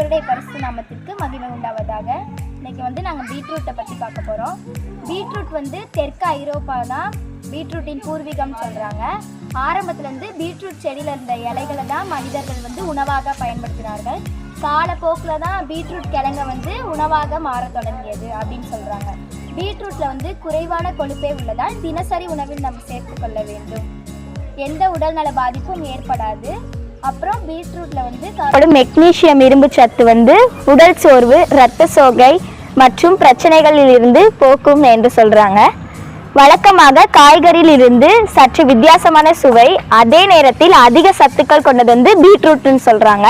கர்த்தருடைய பரிசு நாமத்திற்கு மகிமை உண்டாவதாக. இன்றைக்கி வந்து நாங்கள் பீட்ரூட்டை பற்றி பார்க்க போகிறோம் பீட்ரூட் வந்து தெற்கு ஐரோப்பா தான் பீட்ரூட்டின் பூர்வீகம் சொல்கிறாங்க ஆரம்பத்துலேருந்து பீட்ரூட் செடியில் இருந்த இலைகளை தான் மனிதர்கள் வந்து உணவாக பயன்படுத்தினார்கள். காலப்போக்கில் தான் பீட்ரூட் கிழங்க வந்து உணவாக மாறத் தொடங்கியது அப்படின்னு சொல்கிறாங்க பீட்ரூட்டில் வந்து குறைவான கொழுப்பே உள்ளதால் தினசரி உணவில் நம்ம சேர்த்துக்கொள்ள வேண்டும். எந்த உடல்நல பாதிப்பும் ஏற்படாது. அப்புறம் பீட்ரூட்ல வந்து க- மெக்னீசியம் இரும்பு சத்து வந்து உடல் சோர்வு இரத்த சோகை மற்றும் பிரச்சனைகளில் இருந்து போக்கும் என்று சொல்றாங்க. வழக்கமாக காய்கறியில் இருந்து சற்று வித்தியாசமான சுவை அதே நேரத்தில் அதிக சத்துக்கள் கொண்டது வந்து பீட்ரூட்னு சொல்றாங்க.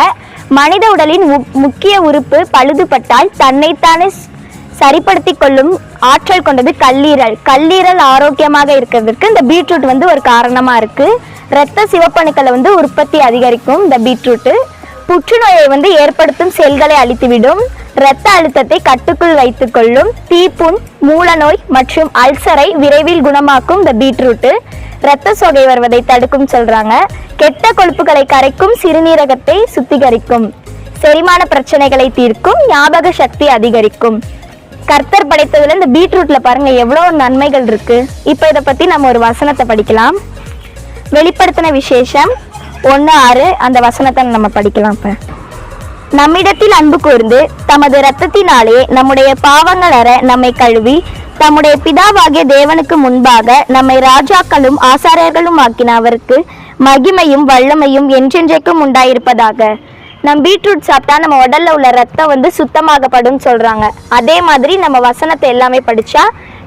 மனித உடலின் முக்கிய உறுப்பு பழுதுபட்டால் தன்னைத்தானே சரிப்படுத்திக் கொள்ளும் ஆற்றல் கொண்டது கல்லீரல். கல்லீரல் ஆரோக்கியமாக இருக்கிறதுக்கு இந்த பீட்ரூட் வந்து ஒரு காரணமா இருக்கு. இரத்த சிவப்பணுக்களை வந்து உற்பத்தி அதிகரிக்கும் இந்த பீட்ரூட்டு புற்றுநோயை வந்து ஏற்படுத்தும் செல்களை அழித்துவிடும். இரத்த அழுத்தத்தை கட்டுக்குள் வைத்துக் கொள்ளும் தீப்புண் மூலநோய் மற்றும் அல்சரை விரைவில் குணமாக்கும் இந்த பீட்ரூட்டு இரத்த சோகை வருவதை தடுக்கும் சொல்றாங்க. கெட்ட கொழுப்புகளை கரைக்கும் சிறுநீரகத்தை சுத்திகரிக்கும். செரிமான பிரச்சனைகளை தீர்க்கும். ஞாபக சக்தி அதிகரிக்கும். கர்த்தர் படைத்ததுல இந்த பீட்ரூட்ல பாருங்க எவ்வளவு நன்மைகள் இருக்கு. இப்போ இதை பத்தி நம்ம ஒரு வசனத்தை படிக்கலாம். வெளிப்படுத்தின விசேஷம் ஒன்று ஆறு அந்த வசனத்தை நம்ம படிக்கலாம் இப்போ. நம்மிடத்தில் அன்பு கூர்ந்து தமது இரத்தத்தினாலே நம்முடைய பாவங்கள் அற நம்மை கழுவி தம்முடைய பிதாவாகிய தேவனுக்கு முன்பாக நம்மை ராஜாக்களும் ஆசாரியர்களும் ஆக்கின அவருக்கு மகிமையும் வல்லமையும் என்றென்றைக்கும் உண்டாயிருப்பதாக. நம்ம பீட்ரூட் சாப்பிட்டா நம்ம உடல்ல உள்ள ரத்தம் வந்து சுத்தமாகப்படும் சொல்றாங்க. அதே மாதிரி நம்ம வசனத்தை எல்லாமே படிச்சா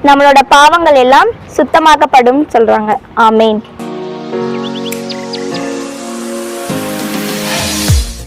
நம்மளோட பாவங்கள் எல்லாம் சுத்தமாகப்படும் சொல்றாங்க. ஆமேன்.